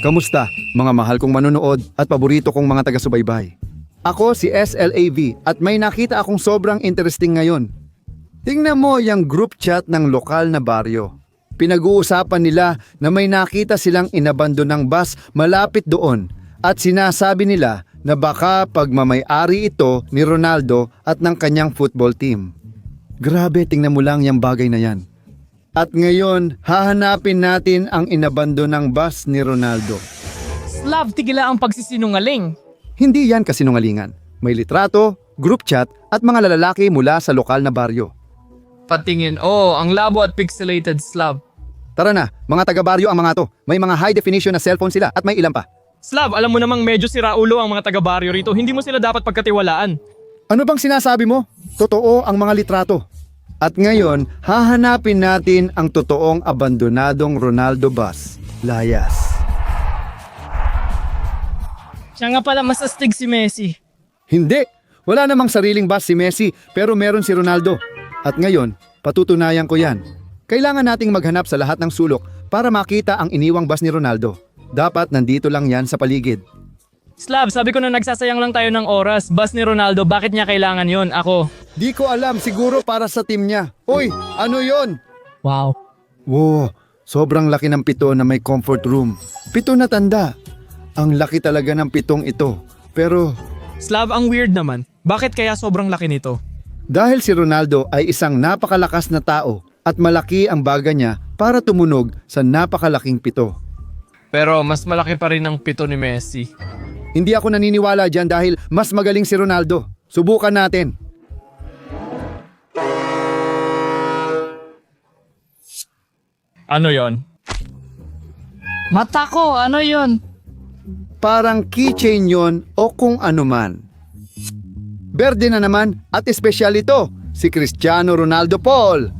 Kamusta, mga mahal kong manonood at paborito kong mga taga-subaybay? Ako si SLAV at may nakita akong sobrang interesting ngayon. Tingnan mo yung group chat ng lokal na baryo. Pinag-uusapan nila na may nakita silang inabandonang bus malapit doon at sinasabi nila na baka pagmamay-ari ito ni Ronaldo at ng kanyang football team. Grabe, tingnan mo lang yung bagay na yan. At ngayon, hahanapin natin ang inabandonang bus ni Ronaldo. Slav, tigila ang pagsisinungaling. Hindi yan kasinungalingan. May litrato, group chat at mga lalaki mula sa lokal na baryo. Patingin, oh, ang labo at pixelated Slav. Tara na, mga taga-baryo ang mga to. May mga high definition na cellphone sila at may ilan pa. Slav, alam mo namang medyo siraulo ang mga taga-baryo rito. Hindi mo sila dapat pagkatiwalaan. Ano bang sinasabi mo? Totoo ang mga litrato. At ngayon, hahanapin natin ang totoong abandonadong Ronaldo bus. Layas. Siya nga pala mas astig si Messi. Hindi! Wala namang sariling bus si Messi pero meron si Ronaldo. At ngayon, patutunayan ko yan. Kailangan nating maghanap sa lahat ng sulok para makita ang iniwang bus ni Ronaldo. Dapat nandito lang yan sa paligid. Slav, sabi ko na nagsasayang lang tayo ng oras. Bus ni Ronaldo, bakit niya kailangan yon? Ako. Di ko alam, siguro para sa team niya. Uy, ano yon? Wow. Wow, sobrang laki ng pito na may comfort room. Pito na tanda. Ang laki talaga ng pitong ito. Pero Slav, ang weird naman. Bakit kaya sobrang laki nito? dahil si Ronaldo ay isang napakalakas na tao at malaki ang baga niya para tumunog sa napakalaking pito. Pero mas malaki pa rin ang pito ni Messi. Hindi ako naniniwala dyan dahil mas magaling si Ronaldo. Subukan natin. Ano yon? Mata ko, ano yon? Parang keychain yon o kung ano man. Berde na naman at espesyal ito, si Cristiano Ronaldo Paul.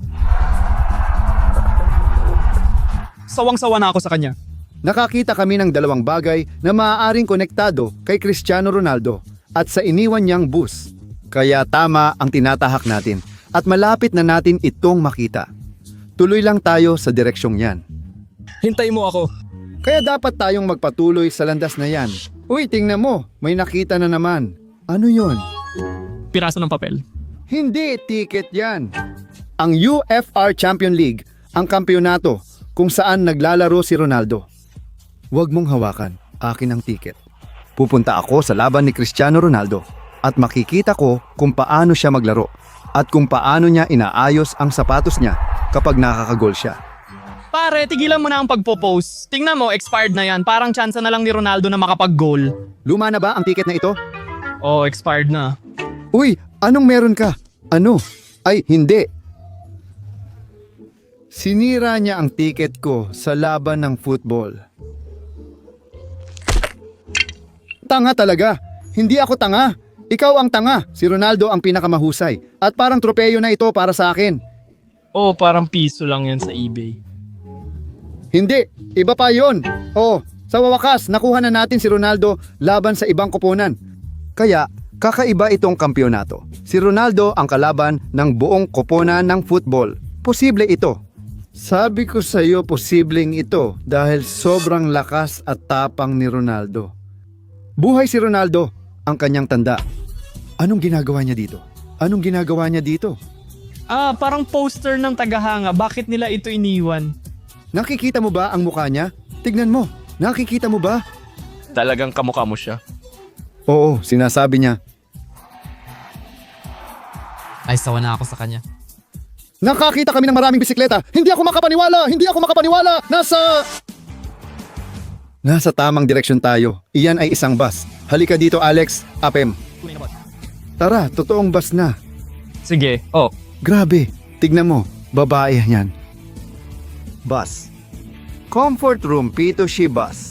Sawang-sawa na ako sa kanya. Nakakita kami ng dalawang bagay na maaaring konektado kay Cristiano Ronaldo at sa iniwan niyang bus. Kaya tama ang tinatahak natin at malapit na natin itong makita. Tuloy lang tayo sa direksyong yan. Hintay mo ako. Kaya dapat tayong magpatuloy sa landas na yan. Uy, tingnan mo, may nakita na naman. Ano yon? Piraso ng papel. Hindi ticket yan. Ang UFR Champion League, ang kampyonato kung saan naglalaro si Ronaldo. Huwag mong hawakan, akin ang ticket. Pupunta ako sa laban ni Cristiano Ronaldo at makikita ko kung paano siya maglaro at kung paano niya inaayos ang sapatos niya kapag nakakagol siya. Pare, tigilan mo na ang pagpo-post. Tingnan mo, expired na yan. Parang chance na lang ni Ronaldo na makapag-goal. Luma na ba ang ticket na ito? Oh, expired na. Uy, anong meron ka? Ano? Ay, hindi. Sinira niya ang ticket ko sa laban ng football. Tanga talaga. Hindi ako tanga. Ikaw ang tanga. Si Ronaldo ang pinakamahusay. At parang tropeyo na ito para sa akin. Oh, parang piso lang yan sa eBay. Hindi, iba pa yon. Oh, sa wawakas, nakuha na natin si Ronaldo laban sa ibang koponan. Kaya, kakaiba itong kampyonato. Si Ronaldo ang kalaban ng buong koponan ng football. Posible ito. Sabi ko sa iyo posibleng ito dahil sobrang lakas at tapang ni Ronaldo. Buhay si Ronaldo, ang kanyang tanda. Anong ginagawa niya dito? Anong ginagawa niya dito? Ah, parang poster ng tagahanga. Bakit nila ito iniwan? Nakikita mo ba ang mukha niya? Tignan mo. Nakikita mo ba? Talagang kamukha mo siya. Oo, sinasabi niya. Ay, sawa na ako sa kanya. Nakakita kami ng maraming bisikleta. Hindi ako makapaniwala! Hindi ako makapaniwala! Nasa... Nasa tamang direksyon tayo. Iyan ay isang bus. Halika dito, Alex. Apem. Tara, totoong bus na. Sige. Oh, Grabe. Tignan mo. Babae yan. Bus. Comfort room, Pito Shi Bus.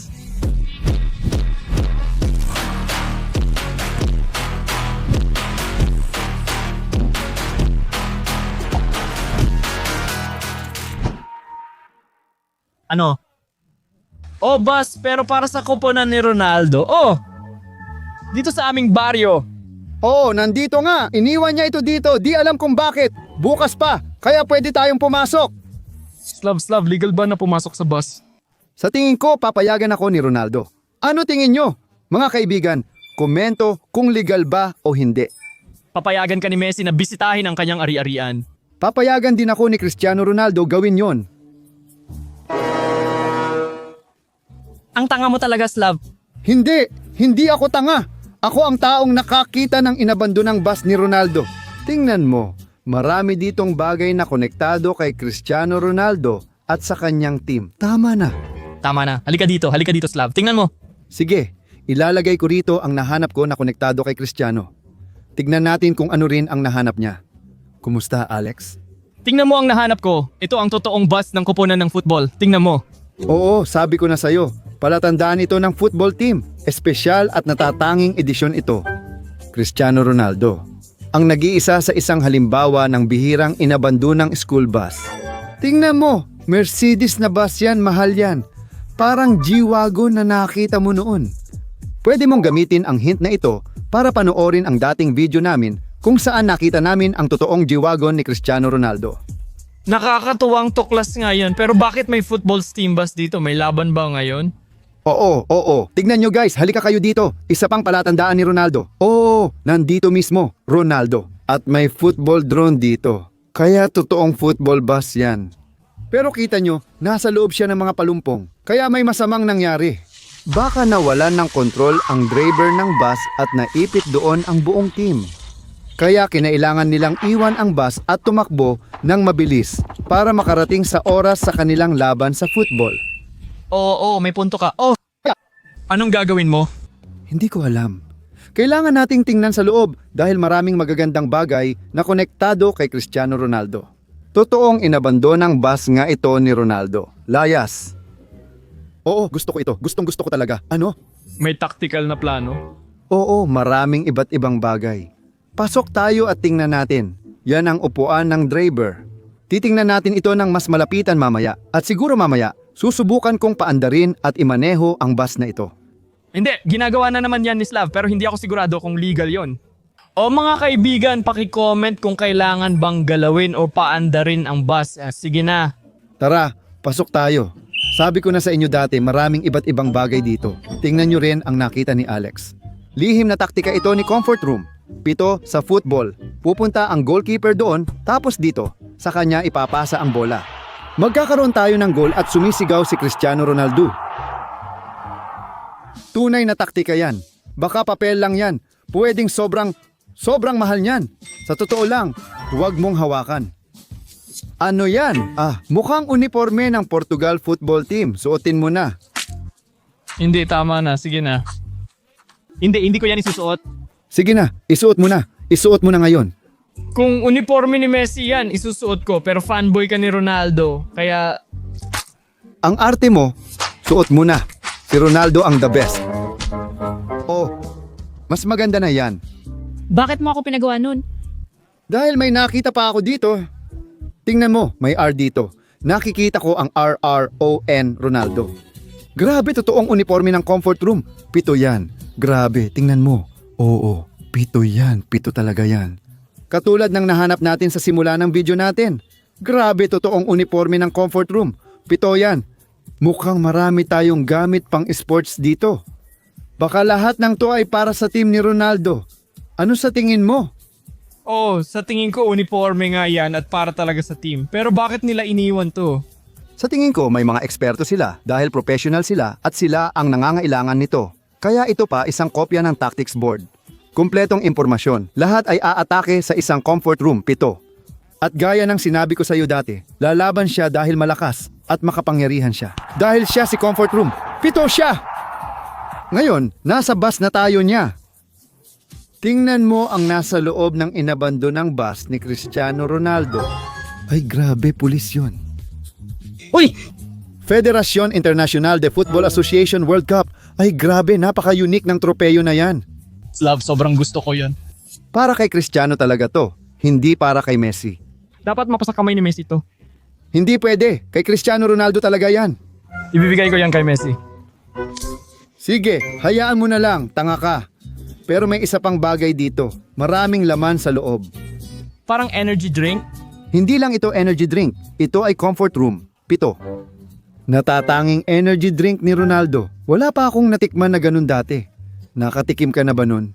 ano? Oh, bus, pero para sa koponan ni Ronaldo. Oh! Dito sa aming baryo. Oo, nandito nga. Iniwan niya ito dito. Di alam kung bakit. Bukas pa. Kaya pwede tayong pumasok. Slav, Slav, legal ba na pumasok sa bus? Sa tingin ko, papayagan ako ni Ronaldo. Ano tingin nyo? Mga kaibigan, komento kung legal ba o hindi. Papayagan ka ni Messi na bisitahin ang kanyang ari-arian. Papayagan din ako ni Cristiano Ronaldo gawin yon. Ang tanga mo talaga, Slav. Hindi, hindi ako tanga. Ako ang taong nakakita ng inabandonang bus ni Ronaldo. Tingnan mo, marami ditong bagay na konektado kay Cristiano Ronaldo at sa kanyang team. Tama na. Tama na. Halika dito, halika dito, Slav. Tingnan mo. Sige, ilalagay ko rito ang nahanap ko na konektado kay Cristiano. Tignan natin kung ano rin ang nahanap niya. Kumusta, Alex? Tingnan mo ang nahanap ko. Ito ang totoong bus ng kuponan ng football. Tingnan mo. Oo, sabi ko na sa'yo. Palatandaan ito ng football team. Espesyal at natatanging edisyon ito. Cristiano Ronaldo. Ang nag-iisa sa isang halimbawa ng bihirang inabandonang school bus. Tingnan mo, Mercedes na bus yan, mahal yan. Parang G-Wagon na nakita mo noon. Pwede mong gamitin ang hint na ito para panoorin ang dating video namin kung saan nakita namin ang totoong G-Wagon ni Cristiano Ronaldo. Nakakatuwang tuklas nga yan. Pero bakit may football steam bus dito? May laban ba ngayon? Oo, oo. Tignan nyo guys, halika kayo dito. Isa pang palatandaan ni Ronaldo. Oo, nandito mismo, Ronaldo. At may football drone dito. Kaya totoong football bus yan. Pero kita nyo, nasa loob siya ng mga palumpong. Kaya may masamang nangyari. Baka nawalan ng kontrol ang driver ng bus at naipit doon ang buong team. Kaya kinailangan nilang iwan ang bus at tumakbo ng mabilis para makarating sa oras sa kanilang laban sa football. Oo, oo, may punto ka. Oh, anong gagawin mo? Hindi ko alam. Kailangan nating tingnan sa loob dahil maraming magagandang bagay na konektado kay Cristiano Ronaldo. Totoong inabandonang bus nga ito ni Ronaldo. Layas. Oo, gusto ko ito. Gustong gusto ko talaga. Ano? May tactical na plano? Oo, maraming iba't ibang bagay. Pasok tayo at tingnan natin. Yan ang upuan ng driver. Titingnan natin ito ng mas malapitan mamaya. At siguro mamaya, susubukan kong paandarin at imaneho ang bus na ito. Hindi, ginagawa na naman yan ni Slav pero hindi ako sigurado kung legal yon. O mga kaibigan, paki-comment kung kailangan bang galawin o paandarin ang bus. Ah, sige na. Tara, pasok tayo. Sabi ko na sa inyo dati, maraming iba't ibang bagay dito. Tingnan nyo rin ang nakita ni Alex. Lihim na taktika ito ni Comfort Room. Pito sa football. Pupunta ang goalkeeper doon, tapos dito, sa kanya ipapasa ang bola. Magkakaroon tayo ng goal at sumisigaw si Cristiano Ronaldo. Tunay na taktika yan. Baka papel lang yan. Pwedeng sobrang, sobrang mahal niyan. Sa totoo lang, huwag mong hawakan. Ano yan? Ah, mukhang uniforme ng Portugal football team. Suotin mo na. Hindi, tama na. Sige na. Hindi, hindi ko yan isusuot. Sige na, isuot mo na. Isuot mo na ngayon. Kung uniforme ni Messi yan, isusuot ko. Pero fanboy ka ni Ronaldo. Kaya, Ang arte mo, suot mo na. Si Ronaldo ang the best. Oh, mas maganda na yan. Bakit mo ako pinagawa nun? Dahil may nakita pa ako dito. Tingnan mo, may R dito. Nakikita ko ang RRON Ronaldo. Grabe, totoong uniforme ng comfort room. Pito yan. Grabe, tingnan mo. Oo, pito yan. Pito talaga yan. Katulad ng nahanap natin sa simula ng video natin. Grabe, totoong uniforme ng comfort room. Pito yan. Mukhang marami tayong gamit pang sports dito. Baka lahat ng to ay para sa team ni Ronaldo. Ano sa tingin mo? oh, sa tingin ko uniforme nga yan at para talaga sa team. Pero bakit nila iniwan to? Sa tingin ko may mga eksperto sila dahil professional sila at sila ang nangangailangan nito. Kaya ito pa isang kopya ng tactics board. Kumpletong impormasyon. Lahat ay aatake sa isang comfort room, pito. At gaya ng sinabi ko sa iyo dati, lalaban siya dahil malakas at makapangyarihan siya. Dahil siya si comfort room, pito siya! Ngayon, nasa bus na tayo niya. Tingnan mo ang nasa loob ng inabandonang bus ni Cristiano Ronaldo. Ay grabe, pulis yun. Uy! Federacion Internacional de Football Association World Cup. Ay grabe, napaka-unique ng tropeyo na yan. Slav, sobrang gusto ko yan. Para kay Cristiano talaga to, hindi para kay Messi. Dapat mapasa kamay ni Messi to. Hindi pwede, kay Cristiano Ronaldo talaga yan. Ibibigay ko yan kay Messi. Sige, hayaan mo na lang, tanga ka. Pero may isa pang bagay dito, maraming laman sa loob. Parang energy drink. Hindi lang ito energy drink, ito ay comfort room, pito. Natatanging energy drink ni Ronaldo. Wala pa akong natikman na ganun dati. Nakatikim ka na ba nun?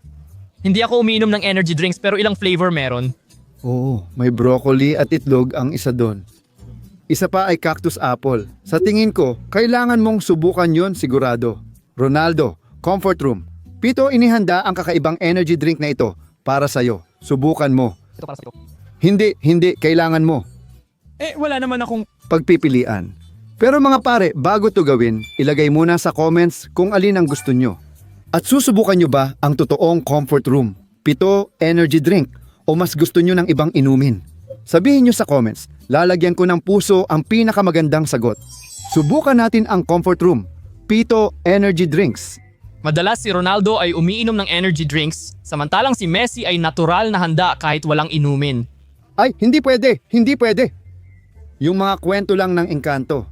Hindi ako umiinom ng energy drinks pero ilang flavor meron. Oo, may broccoli at itlog ang isa doon. Isa pa ay cactus apple. Sa tingin ko, kailangan mong subukan yon sigurado. Ronaldo, comfort room. Pito inihanda ang kakaibang energy drink na ito para sa'yo. Subukan mo. Ito para sa'yo. Hindi, hindi, kailangan mo. Eh, wala naman akong... Pagpipilian. Pero mga pare, bago to gawin, ilagay muna sa comments kung alin ang gusto nyo. At susubukan nyo ba ang totoong comfort room? Pito, energy drink, o mas gusto nyo ng ibang inumin? Sabihin nyo sa comments, lalagyan ko ng puso ang pinakamagandang sagot. Subukan natin ang comfort room. Pito, energy drinks. Madalas si Ronaldo ay umiinom ng energy drinks, samantalang si Messi ay natural na handa kahit walang inumin. Ay, hindi pwede, hindi pwede. Yung mga kwento lang ng engkanto.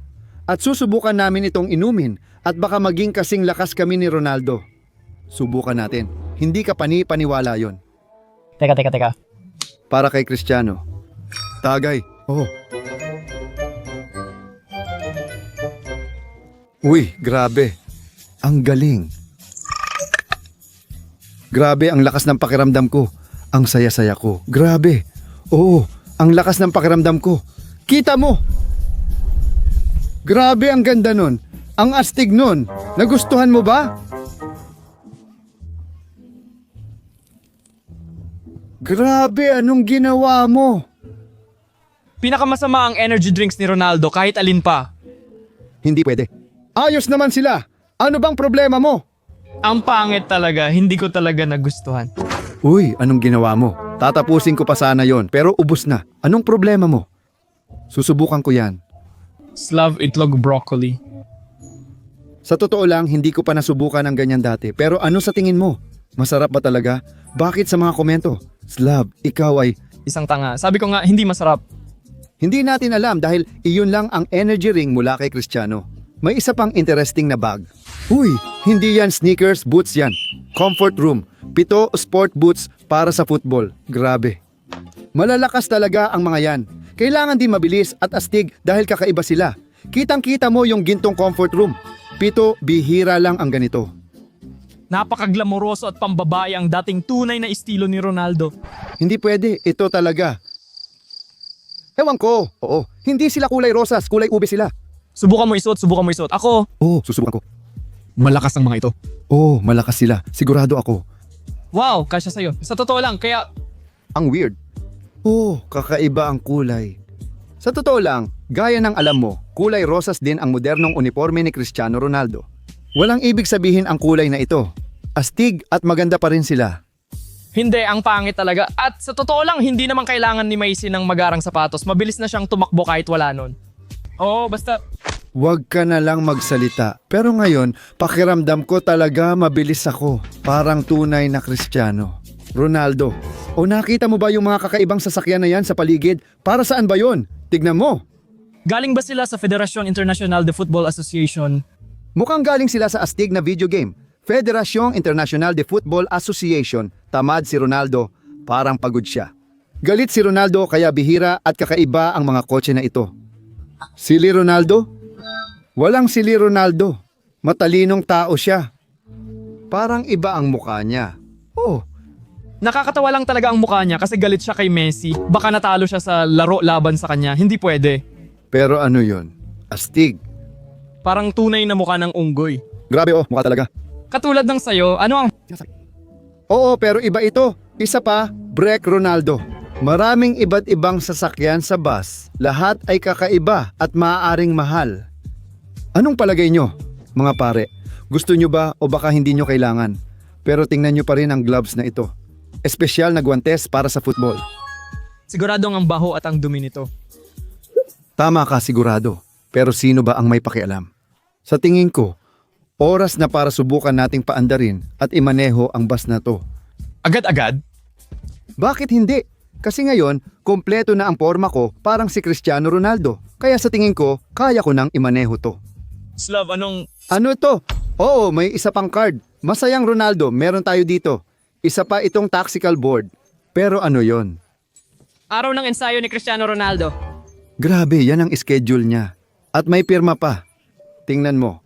At susubukan namin itong inumin at baka maging kasing lakas kami ni Ronaldo. Subukan natin. Hindi ka pani-paniwala yon. Teka, teka, teka. Para kay Cristiano. Tagay. Oh. Uy, grabe. Ang galing. Grabe ang lakas ng pakiramdam ko. Ang saya-saya ko. Grabe. Oo, ang lakas ng pakiramdam ko. Kita mo! Grabe ang ganda nun. Ang astig nun. Nagustuhan mo ba? Grabe, anong ginawa mo? Pinakamasama ang energy drinks ni Ronaldo kahit alin pa. Hindi pwede. Ayos naman sila. Ano bang problema mo? Ang pangit talaga, hindi ko talaga nagustuhan. Uy, anong ginawa mo? Tatapusin ko pa sana yon, pero ubos na. Anong problema mo? Susubukan ko yan. Slav itlog broccoli. Sa totoo lang, hindi ko pa nasubukan ang ganyan dati. Pero ano sa tingin mo? Masarap ba talaga? Bakit sa mga komento? Slav, ikaw ay... Isang tanga. Sabi ko nga, hindi masarap. Hindi natin alam dahil iyon lang ang energy ring mula kay Cristiano. May isa pang interesting na bag. Uy, hindi yan sneakers, boots yan. Comfort room. Pito sport boots para sa football. Grabe. Malalakas talaga ang mga yan. Kailangan din mabilis at astig dahil kakaiba sila. Kitang-kita mo yung gintong comfort room. Pito, bihira lang ang ganito. Napakaglamoroso at pambabae ang dating tunay na estilo ni Ronaldo. Hindi pwede, ito talaga. Ewan ko. Oo, hindi sila kulay rosas, kulay ube sila. Subukan mo isuot, subukan mo isuot. Ako, Oo, susubukan ko. Malakas ang mga ito. Oo, malakas sila. Sigurado ako. wow, kasya sa'yo. Sa totoo lang, kaya Ang weird. Oo, kakaiba ang kulay. Sa totoo lang, gaya ng alam mo, kulay rosas din ang modernong uniforme ni Cristiano Ronaldo. Walang ibig sabihin ang kulay na ito. Astig at maganda pa rin sila. Hindi, ang pangit talaga. At sa totoo lang, hindi naman kailangan ni Macy ng magarang sapatos. Mabilis na siyang tumakbo kahit wala nun. Oo, basta Huwag ka na lang magsalita. Pero ngayon, pakiramdam ko talaga mabilis ako. Parang tunay na Cristiano. Ronaldo. O nakita mo ba yung mga kakaibang sasakyan na yan sa paligid? Para saan ba yon? Tignan mo. galing ba sila sa Federation International de Football Association? Mukhang galing sila sa astig na video game. Federasyong International de Football Association. Tamad si Ronaldo. Parang pagod siya. Galit si Ronaldo kaya bihira at kakaiba ang mga kotse na ito. Sili Ronaldo? Walang sili Ronaldo. Matalinong tao siya. Parang iba ang mukha niya. Oh, Nakakatawa lang talaga ang mukha niya kasi galit siya kay Messi. Baka natalo siya sa laro laban sa kanya. Hindi pwede. pero ano yon? Astig. Parang tunay na mukha ng unggoy. Grabe oh, mukha talaga. Katulad ng sayo, ano ang... Oo, pero iba ito. Isa pa, Break Ronaldo. Maraming iba't ibang sasakyan sa bus. Lahat ay kakaiba at maaaring mahal. Anong palagay nyo, mga pare? Gusto nyo ba o baka hindi nyo kailangan? Pero tingnan nyo pa rin ang gloves na ito. Espesyal na guwantes para sa football. Siguradong ang baho at ang dumi nito. Tama ka sigurado. Pero sino ba ang may pakialam? Sa tingin ko, oras na para subukan nating paandarin at imaneho ang bus na to. Agad-agad? Bakit hindi? Kasi ngayon, kompleto na ang forma ko parang si Cristiano Ronaldo. Kaya sa tingin ko, kaya ko nang imaneho to. Slav, anong... Ano to? Oo, may isa pang card. Masayang Ronaldo, meron tayo dito. Isa pa itong tactical board. Pero ano yon? Araw ng ensayo ni Cristiano Ronaldo. Grabe, yan ang schedule niya. At may pirma pa. tingnan mo.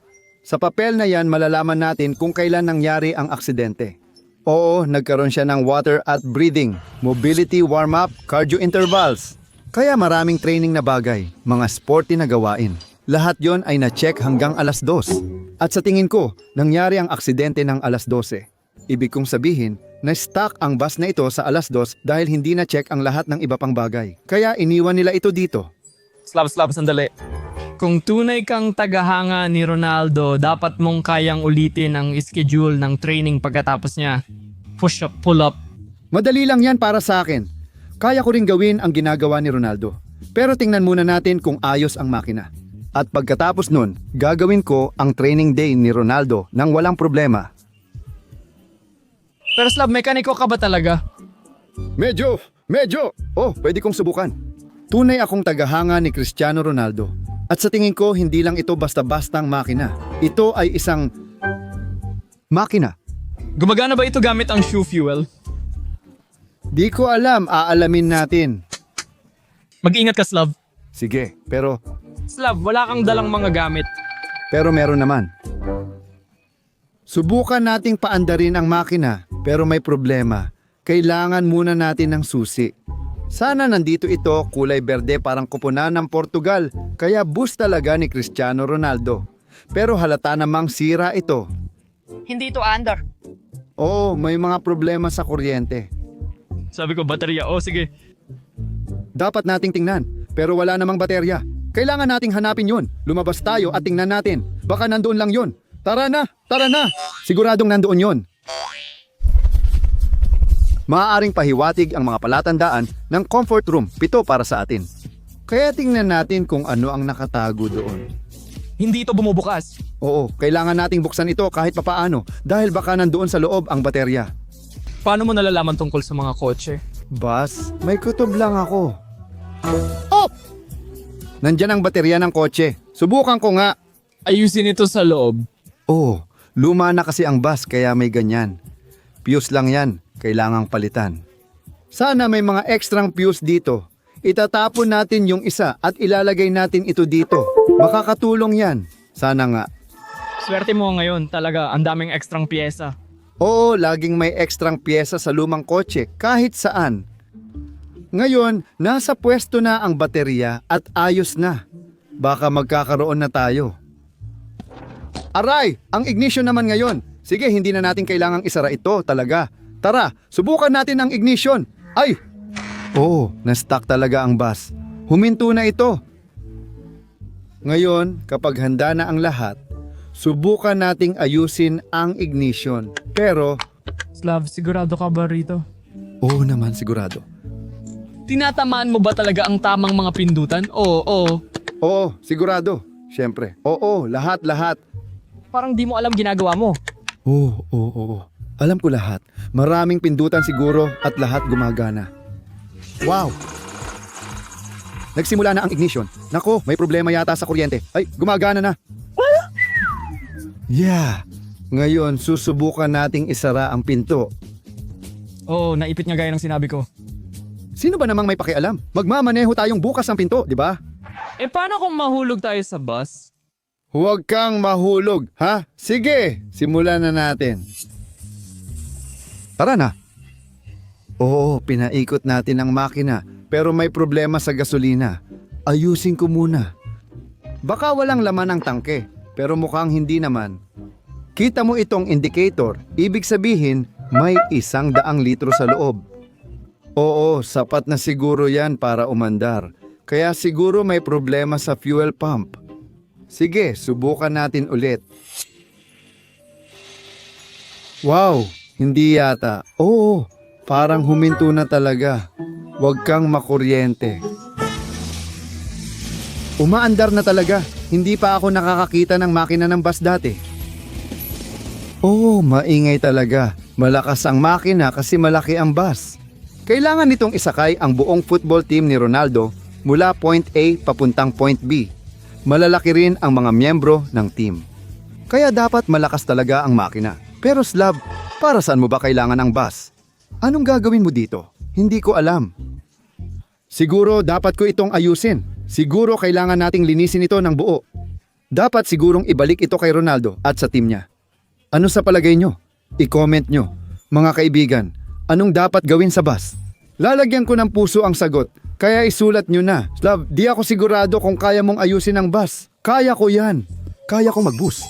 Sa papel na yan, malalaman natin kung kailan nangyari ang aksidente. Oo, nagkaroon siya ng water at breathing, mobility warm-up, cardio intervals. Kaya maraming training na bagay, mga sporty na gawain. Lahat yon ay na-check hanggang alas dos. At sa tingin ko, nangyari ang aksidente ng alas 12. Ibig kong sabihin, na-stuck ang bus na ito sa alas dos dahil hindi na-check ang lahat ng iba pang bagay. Kaya iniwan nila ito dito. Slav, Slav, sandali. Kung tunay kang tagahanga ni Ronaldo, dapat mong kayang ulitin ang schedule ng training pagkatapos niya. Push up, pull up. Madali lang yan para sa akin. Kaya ko rin gawin ang ginagawa ni Ronaldo. Pero tingnan muna natin kung ayos ang makina. At pagkatapos nun, gagawin ko ang training day ni Ronaldo nang walang problema. Pero Slav, mekaniko ka ba talaga? Medyo, medyo. Oh, pwede kong subukan. Tunay akong tagahanga ni Cristiano Ronaldo. At sa tingin ko, hindi lang ito basta-bastang makina. Ito ay isang makina. Gumagana ba ito gamit ang shoe fuel? Di ko alam, aalamin natin. Mag-ingat ka, Slav. Sige, pero Slav, wala kang dalang mga gamit. Pero meron naman. Subukan nating paandarin ang makina, pero may problema. Kailangan muna natin ng susi. Sana nandito ito, kulay berde parang kupunan ng Portugal, kaya bus talaga ni Cristiano Ronaldo. Pero halata namang sira ito. Hindi to under. Oo, may mga problema sa kuryente. Sabi ko, baterya. Oh, sige. Dapat nating tingnan, pero wala namang baterya. Kailangan nating hanapin yon. Lumabas tayo at tingnan natin. Baka nandoon lang yon. Tara na, tara na. Siguradong nandoon yon. Maaaring pahiwatig ang mga palatandaan ng comfort room, pito para sa atin. Kaya tingnan natin kung ano ang nakatago doon. Hindi ito bumubukas. Oo, kailangan nating buksan ito kahit papaano dahil baka nandoon sa loob ang baterya. Paano mo nalalaman tungkol sa mga kotse? Bas, may kutob lang ako. Oh! Nandyan ang baterya ng kotse. Subukan ko nga. Ayusin ito sa loob. Oh, luma na kasi ang bus kaya may ganyan. Fuse lang yan, kailangang palitan. Sana may mga ekstrang fuse dito. Itatapon natin yung isa at ilalagay natin ito dito. Makakatulong yan. Sana nga. Swerte mo ngayon, talaga. Ang daming ekstrang pyesa. Oo, laging may ekstrang pyesa sa lumang kotse kahit saan. Ngayon, nasa pwesto na ang baterya at ayos na. Baka magkakaroon na tayo. Aray, ang ignition naman ngayon. Sige, hindi na natin kailangang isara ito talaga. Tara, subukan natin ang ignition. Ay! Oo, na-stuck talaga ang bus. Huminto na ito. Ngayon, kapag handa na ang lahat, subukan nating ayusin ang ignition. Pero, Slav, sigurado ka ba rito? oo naman sigurado. Tinatamaan mo ba talaga ang tamang mga pindutan? Oo, oo. Oo, sigurado. Siyempre. Oo, lahat-lahat. Parang di mo alam ginagawa mo. Oo, oo, oo. Alam ko lahat. Maraming pindutan siguro at lahat gumagana. Wow! Nagsimula na ang ignition. Nako, may problema yata sa kuryente. Ay, gumagana na. Yeah. Ngayon, susubukan nating isara ang pinto. Oo, naipit niya gaya ng sinabi ko. Sino ba namang may pakialam? Magmamaneho tayong bukas ng pinto, di ba? Eh paano kung mahulog tayo sa bus? Huwag kang mahulog, ha? Sige, simulan na natin. Tara na. Oo, pinaikot natin ang makina, pero may problema sa gasolina. Ayusin ko muna. Baka walang laman ang tangke, pero mukhang hindi naman. Kita mo itong indicator, ibig sabihin may isang daang litro sa loob. Oo, sapat na siguro yan para umandar. Kaya siguro may problema sa fuel pump. Sige, subukan natin ulit. Wow, hindi yata. Oo, parang huminto na talaga. Huwag kang makuryente. Umaandar na talaga. Hindi pa ako nakakakita ng makina ng bus dati. Oo, maingay talaga. Malakas ang makina kasi malaki ang bus. Kailangan nitong isakay ang buong football team ni Ronaldo mula point A papuntang point B. Malalaki rin ang mga miyembro ng team. Kaya dapat malakas talaga ang makina. Pero Slav, para saan mo ba kailangan ang bus? Anong gagawin mo dito? Hindi ko alam. Siguro dapat ko itong ayusin. Siguro kailangan nating linisin ito ng buo. Dapat sigurong ibalik ito kay Ronaldo at sa team niya. Ano sa palagay nyo? I-comment nyo. Mga kaibigan, anong dapat gawin sa bus? Lalagyan ko ng puso ang sagot, kaya isulat nyo na. Slav, di ako sigurado kung kaya mong ayusin ang bus. Kaya ko yan. Kaya ko mag-bus.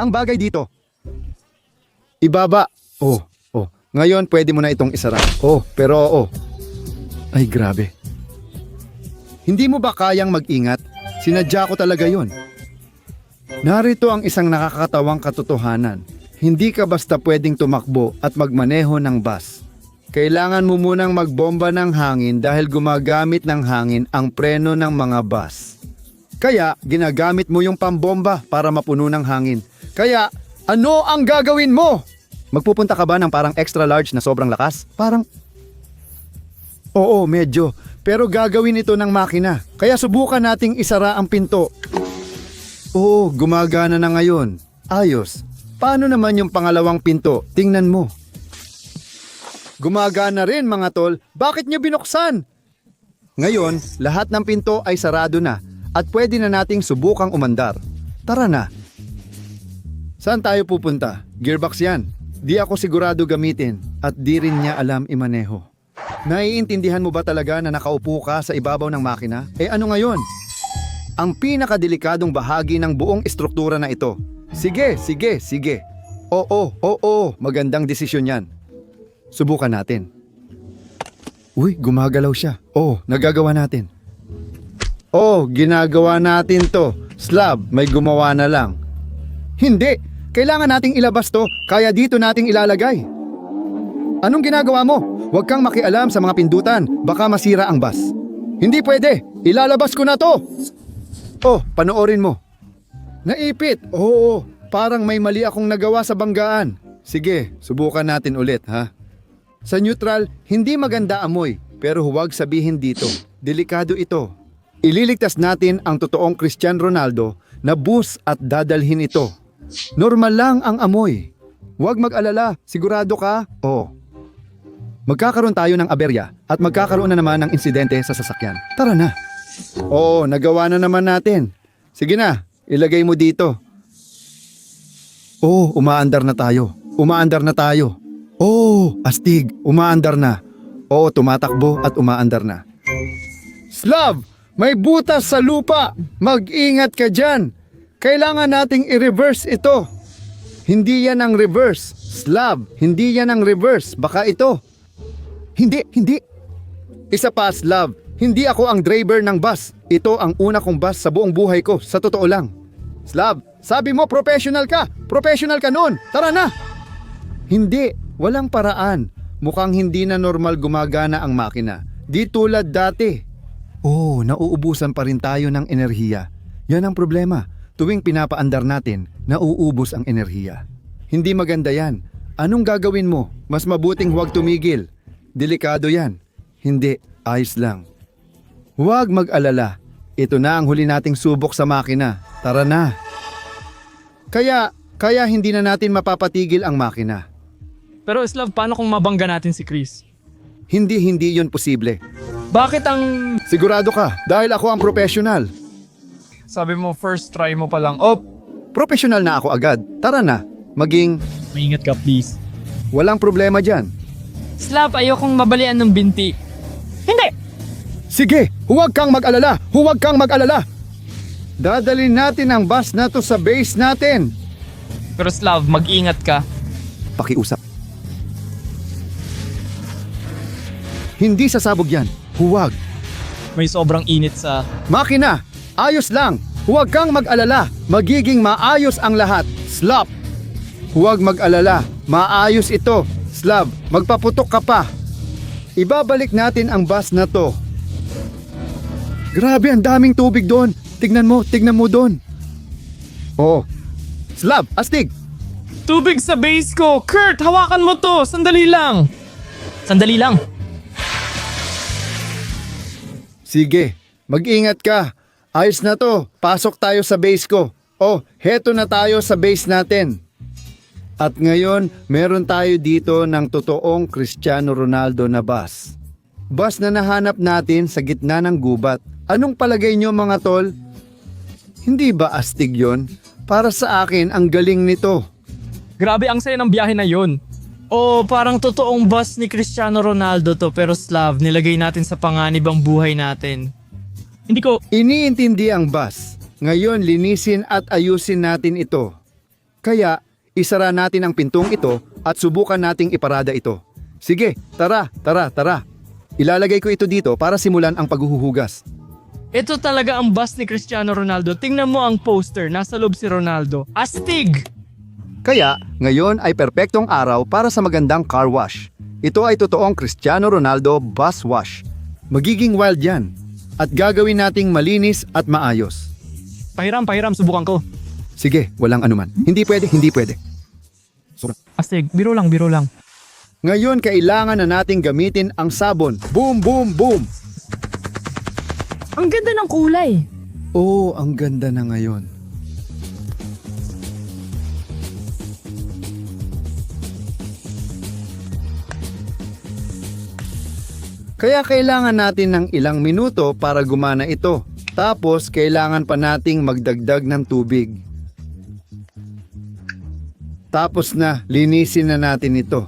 Ang bagay dito, ibaba. Oh, oh. Ngayon pwede mo na itong isara. Oh, pero oh. Ay grabe. Hindi mo ba kayang mag-ingat? Sinadya ko talaga yon. Narito ang isang nakakatawang katotohanan. Hindi ka basta pwedeng tumakbo at magmaneho ng bus. Kailangan mo munang magbomba ng hangin dahil gumagamit ng hangin ang preno ng mga bus. Kaya ginagamit mo yung pambomba para mapuno ng hangin. Kaya ano ang gagawin mo? Magpupunta ka ba ng parang extra large na sobrang lakas? Parang Oo, medyo. Pero gagawin ito ng makina. Kaya subukan nating isara ang pinto. Oo, gumagana na ngayon. Ayos. Paano naman yung pangalawang pinto? Tingnan mo. Gumagana rin mga tol. Bakit niyo binuksan? Ngayon, lahat ng pinto ay sarado na at pwede na nating subukang umandar. Tara na. Saan tayo pupunta? Gearbox yan. Di ako sigurado gamitin at di rin niya alam imaneho. Naiintindihan mo ba talaga na nakaupo ka sa ibabaw ng makina? Eh ano ngayon? Ang pinakadelikadong bahagi ng buong estruktura na ito. Sige, sige, sige. Oo, oo, magandang desisyon yan. Subukan natin. Uy, gumagalaw siya. Oh, nagagawa natin. Oh, ginagawa natin to. Slab, may gumawa na lang. Hindi! Kailangan nating ilabas to, kaya dito nating ilalagay. Anong ginagawa mo? Huwag kang makialam sa mga pindutan, baka masira ang bus. Hindi pwede, ilalabas ko na to. Oh, panoorin mo. Naipit, oo, parang may mali akong nagawa sa banggaan. Sige, subukan natin ulit, ha? Sa neutral, hindi maganda amoy, pero huwag sabihin dito. Delikado ito. Ililigtas natin ang totoong Cristian Ronaldo na bus at dadalhin ito. Normal lang ang amoy. Huwag mag-alala, sigurado ka? Oo. Magkakaroon tayo ng aberya at magkakaroon na naman ng insidente sa sasakyan. Tara na. Oo, nagawa na naman natin. Sige na, ilagay mo dito. Oo, umaandar na tayo. Umaandar na tayo. Oo, astig, umaandar na. Oo, tumatakbo at umaandar na. Slav, may butas sa lupa. Mag-ingat ka dyan. Kailangan nating i-reverse ito. Hindi yan ang reverse. Slav, hindi yan ang reverse. Baka ito. Hindi, hindi. Isa pa, Slav. Hindi ako ang driver ng bus. Ito ang una kong bus sa buong buhay ko, sa totoo lang. Slav, sabi mo professional ka. Professional ka noon. Tara na. Hindi, walang paraan. Mukhang hindi na normal gumagana ang makina. Di tulad dati. Oh, nauubusan pa rin tayo ng enerhiya. Yan ang problema. Tuwing pinapaandar natin, nauubos ang enerhiya. Hindi maganda yan. Anong gagawin mo? Mas mabuting huwag tumigil. Delikado yan. Hindi, ayos lang. Huwag mag-alala. Ito na ang huli nating subok sa makina. Tara na. Kaya, kaya hindi na natin mapapatigil ang makina. Pero Slav, paano kung mabangga natin si Chris? Hindi, hindi yon posible. Bakit ang... Sigurado ka, dahil ako ang professional. Sabi mo, first try mo pa lang. Oh, Professional na ako agad. Tara na. Maging maingat ka please. walang problema dyan. Slav, ayokong mabalian ng binti. Hindi! Sige, huwag kang mag-alala. Huwag kang mag-alala. Dadalhin natin ang bus na to sa base natin. Pero Slav, mag-ingat ka. Pakiusap. Hindi sasabog yan. Huwag. May sobrang init sa... Makina, ayos lang. Huwag kang mag-alala. Magiging maayos ang lahat. Slop. Huwag mag-alala. Maayos ito. Slab, magpaputok ka pa. Ibabalik natin ang bus na to. Grabe, ang daming tubig doon. Tignan mo, tignan mo doon. Oh. Slab, astig. Tubig sa base ko! Kurt, hawakan mo to! Sandali lang! Sandali lang. Sige, mag-ingat ka. Ayos na to. Pasok tayo sa base ko. Oh, heto na tayo sa base natin. At ngayon, meron tayo dito ng totoong Cristiano Ronaldo na bus. Bus na nahanap natin sa gitna ng gubat. Anong palagay nyo mga tol? Hindi ba astig yon? Para sa akin, ang galing nito. Grabe ang saya ng biyahe na yun. O parang totoong bus ni Cristiano Ronaldo to pero Slav, nilagay natin sa panganib ang buhay natin. Hindi ko, Iniintindi ang bus. Ngayon, linisin at ayusin natin ito. Kaya, isara natin ang pintong ito at subukan nating iparada ito. Sige, tara, tara, tara. Ilalagay ko ito dito para simulan ang paghuhugas. ito talaga ang bus ni Cristiano Ronaldo. Tingnan mo ang poster, nasa loob si Ronaldo. Astig! Kaya, ngayon ay perpektong araw para sa magandang car wash. Ito ay totoong Cristiano Ronaldo bus wash. Magiging wild yan. At gagawin nating malinis at maayos. Pahiram, pahiram, subukan ko. Sige, walang anuman. Hindi pwede, hindi pwede. Astig, biro lang, biro lang. Ngayon, kailangan na nating gamitin ang sabon. Boom, boom, boom! Ang ganda ng kulay. Oh, ang ganda na ngayon. Kaya kailangan natin ng ilang minuto para gumana ito. Tapos kailangan pa nating magdagdag ng tubig. Tapos na, linisin na natin ito.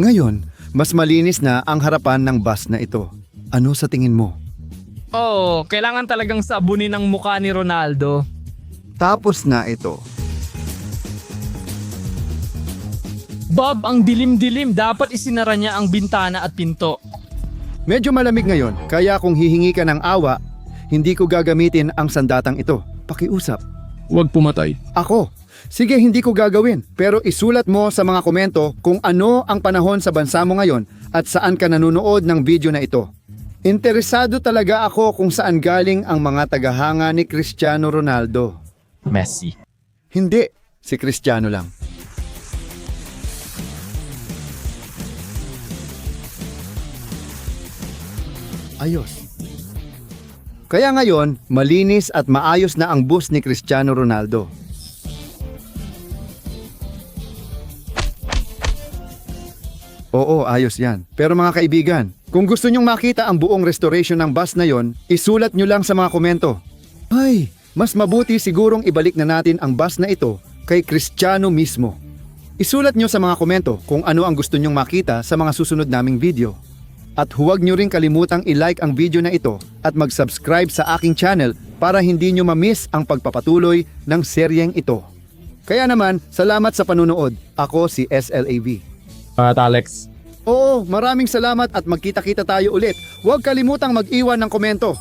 Ngayon, mas malinis na ang harapan ng bus na ito. Ano sa tingin mo? Oo, kailangan talagang sabunin ang mukha ni Ronaldo. Tapos na ito. Bob, ang dilim-dilim. Dapat isinara niya ang bintana at pinto. Medyo malamig ngayon, kaya kung hihingi ka ng awa, hindi ko gagamitin ang sandatang ito. Pakiusap. Huwag pumatay. Ako. Sige, hindi ko gagawin. Pero isulat mo sa mga komento kung ano ang panahon sa bansa mo ngayon at saan ka nanonood ng video na ito. Interesado talaga ako kung saan galing ang mga tagahanga ni Cristiano Ronaldo. Messi. Hindi, si Cristiano lang. Ayos. Kaya ngayon, malinis at maayos na ang bus ni Cristiano Ronaldo. Oo, ayos yan. Pero mga kaibigan, kung gusto nyong makita ang buong restoration ng bus na yon, isulat nyo lang sa mga komento. Ay, mas mabuti sigurong ibalik na natin ang bus na ito kay Cristiano mismo. Isulat nyo sa mga komento kung ano ang gusto nyong makita sa mga susunod naming video. At huwag nyo rin kalimutang i-like ang video na ito at mag-subscribe sa aking channel para hindi nyo ma-miss ang pagpapatuloy ng seryeng ito. Kaya naman, salamat sa panunood. Ako si SLAV. At Alex. Oo, maraming salamat at magkita-kita tayo ulit. Huwag kalimutang mag-iwan ng komento.